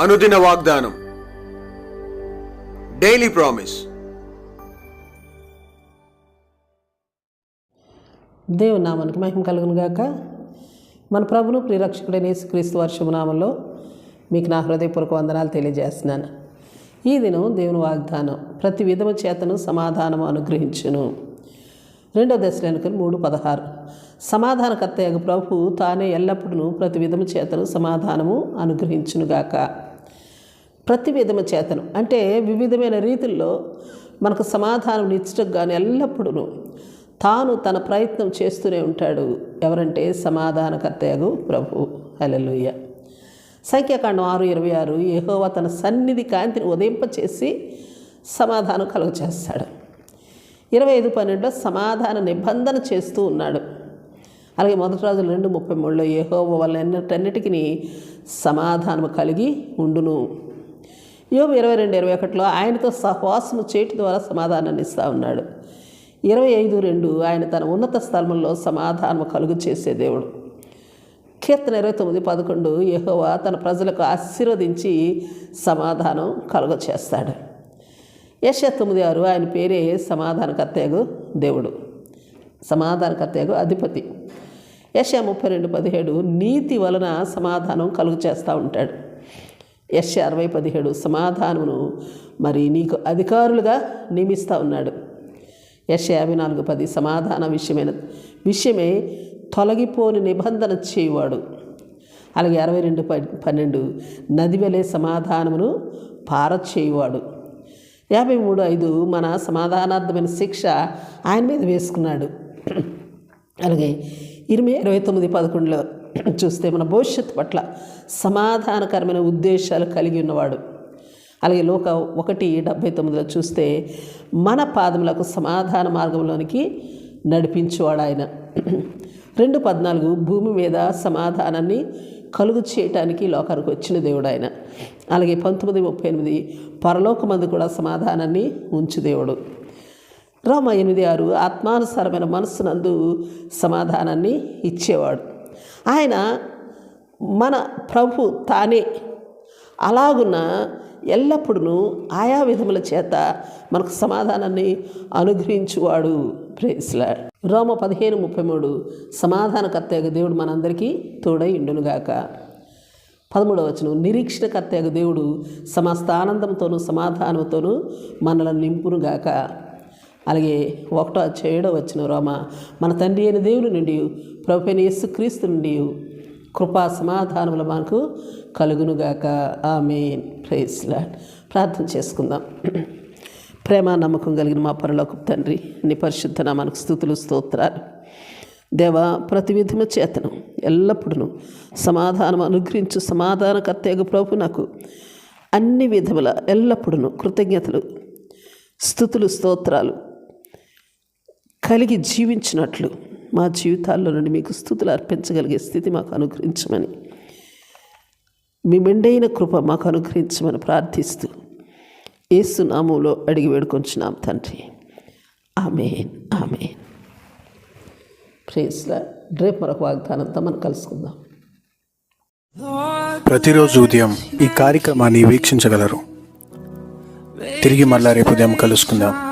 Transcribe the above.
అనుదిన వాగ్దానం. Daily promise దేవుని నామానికి మహిమ కలుగును గాక. మన ప్రభును ప్రిరక్షకుడైన యేసుక్రీస్తు వర్షము నామంలో మీకు నా హృదయపూర్వక వందనాలు తెలియజేస్తున్నాను. ఈ దినం దేవుని వాగ్దానం ప్రతి విధము చేతను సమాధానము అనుగ్రహించును. రెండో దశలోనికి మూడు పదహారు. సమాధానకర్త యగు ప్రభు తానే ఎల్లప్పుడూ ప్రతి విధము చేతను సమాధానము అనుగ్రహించునుగాక. ప్రతి విధము చేతను. అంటే వివిధమైన రీతుల్లో మనకు సమాధానం ఇచ్చటం కానీ ఎల్లప్పుడూ తాను తన ప్రయత్నం చేస్తూనే ఉంటాడు. ఎవరంటే సమాధానకర్తయగు ప్రభు. హల్లెలూయ. సంఖ్యాకాండం ఆరు ఇరవై ఆరు యెహోవా తన సన్నిధి కాంతిని ఉదయింపచేసి సమాధానం కలుగ చేస్తాడు ఇరవై ఐదు పన్నెండులో సమాధాన నిబంధన చేస్తూ ఉన్నాడు. అలాగే మొదటి రాజులు రెండు ముప్పై మూడులో ఏహోవ వల్ల ఎన్నటన్నిటికీ సమాధానం కలిగి ఉండును. యోబు ఇరవై రెండు ఇరవై ఒకటిలో ఆయనతో సహవాసము చేటి ద్వారా సమాధానాన్ని ఇస్తూ ఉన్నాడు. ఇరవై ఐదు రెండు ఆయన తన ఉన్నత స్థలంలో సమాధానం కలుగు చేసే దేవుడు. కీర్తన ఇరవై తొమ్మిది పదకొండు యహోవా తన ప్రజలకు ఆశీర్వదించి సమాధానం కలుగ చేస్తాడు. యశ తొమ్మిది ఆరు ఆయన పేరే సమాధానకర్తయగు దేవుడు. సమాధానకర్తయగు అధిపతి. యశ ముప్పై రెండు పదిహేడు నీతి వలన సమాధానం కలుగు చేస్తూ ఉంటాడు. యశ అరవై పదిహేడు సమాధానమును మరి నీకు అధికారులుగా నియమిస్తూ ఉన్నాడు. యశ యాభై నాలుగు పది సమాధాన విషయమైన విషయమే తొలగిపోని నిబంధన చేయవాడు. అలాగే అరవై రెండు ప- పన్నెండు నది వెలే సమాధానమును పారచేయువాడు. యాభై మూడు ఐదు మన సమాధానార్థమైన శిక్ష ఆయన మీద వేసుకున్నాడు. అలాగే ఇరవై ఇరవై తొమ్మిది పదకొండులో చూస్తే మన భవిష్యత్తు పట్ల సమాధానకరమైన ఉద్దేశాలు కలిగి ఉన్నవాడు. అలాగే లోక ఒకటి డెబ్భై తొమ్మిదిలో చూస్తే మన పాదములకు సమాధాన మార్గంలోనికి నడిపించేవాడు ఆయన. రెండు పద్నాలుగు భూమి మీద సమాధానాన్ని కలుగు చేయటానికి లోకానికి వచ్చిన దేవుడు ఆయన. అలాగే పంతొమ్మిది ముప్పై ఎనిమిది పరలోకమందు కూడా సమాధానాన్ని ఉంచు దేవుడు. రోమ ఎనిమిది ఆరు ఆత్మానుసారమైన మనస్సునందు సమాధానాన్ని ఇచ్చేవాడు. ఆయన మన ప్రభు తానే. అలాగున్న ఎల్లప్పుడూ ఆయా విధముల చేత మనకు సమాధానాన్ని అనుగ్రహించువాడు. ప్రేస్లా రోమ పదిహేను ముప్పై మూడు. సమాధానకర్తయ్య దేవుడు మనందరికీ తోడై ఇండునుగాక పదమూడవ వచనం. నిరీక్షణకర్తయ్య దేవుడు సమస్త ఆనందంతోనూ సమాధానంతోనూ మనలను నింపునుగాక. అలాగే ఒకటో చేయడో వచ్చిన రోమ మన తండ్రి అయిన దేవుని నుండి ప్రభుత్వ యేసుక్రీస్తు నుండి కృపా సమాధానములు మనకు కలుగునుగాక ఆమెన్. ప్రైస్లా ప్రార్థన చేసుకుందాం. ప్రేమ నమ్మకం కలిగిన మా పరలోక తండ్రి నీ పరిశుద్ధ మనకు స్థుతులు స్తోత్రాలు. దేవ ప్రతి విధము చేతను ఎల్లప్పుడూ సమాధానం అనుగ్రహించు సమాధానకర్తయ్య ప్రభు నాకు అన్ని విధముల ఎల్లప్పుడూ కృతజ్ఞతలు స్థుతులు స్తోత్రాలు. కలిగి జీవించినట్లు మా జీవితాల్లో నుండి మీకు స్థుతులు అర్పించగలిగే స్థితి మాకు అనుగ్రహించమని. మీ మెండైన కృప మాకు అనుగ్రహించమని ప్రార్థిస్తూ ఏసు నామంలో అడిగి వేడుకొంచున్నాం తండ్రి. Amen amen. ప్రేస్లా రేపు మరొక వాగ్దానంతో మనం కలుసుకుందాం. ప్రతిరోజు ఉదయం ఈ కార్యక్రమాన్ని వీక్షించగలరు. తిరిగి మళ్ళా రేపు ఉదయం కలుసుకుందాం.